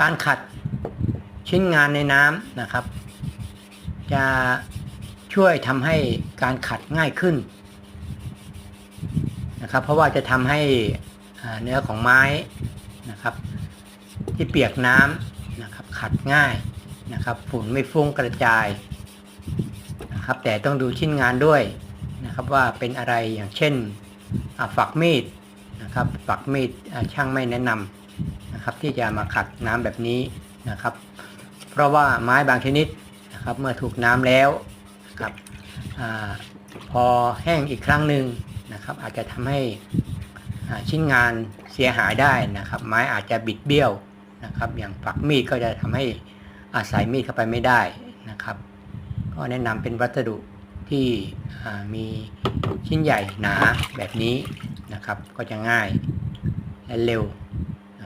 การขัดชิ้นงานในน้ำนะครับ จะช่วยทำให้การขัดง่ายขึ้นนะครับ เพราะว่าจะทำให้เนื้อของไม้นะครับ ที่เปียกน้ำนะครับขัดง่ายนะครับ ฝุ่นไม่ฟุ้งกระจายนะครับ แต่ต้องดูชิ้นงานด้วยนะครับว่าเป็นอะไรอย่างเช่นฝักมีดนะครับฝักมีดช่างไม่แนะนำ นะครับที่จะมาขัดน้ำแบบนี้นะครับ เพราะว่าไม้บางชนิดนะครับเมื่อถูกน้ำแล้วครับอพอแห้งอีกครั้งหนึ่งนะครับ อาจจะทำให้ชิ้นงานเสียหายได้นะครับ ไม้อาจจะบิดเบี้ยวนะครับ อย่างฝักมีดก็จะทำให้อาศัยมีดเข้าไปไม่ได้นะครับ ก็แนะนำเป็นวัสดุที่มีชิ้นใหญ่หนาแบบนี้นะครับ ก็จะง่ายและเร็ว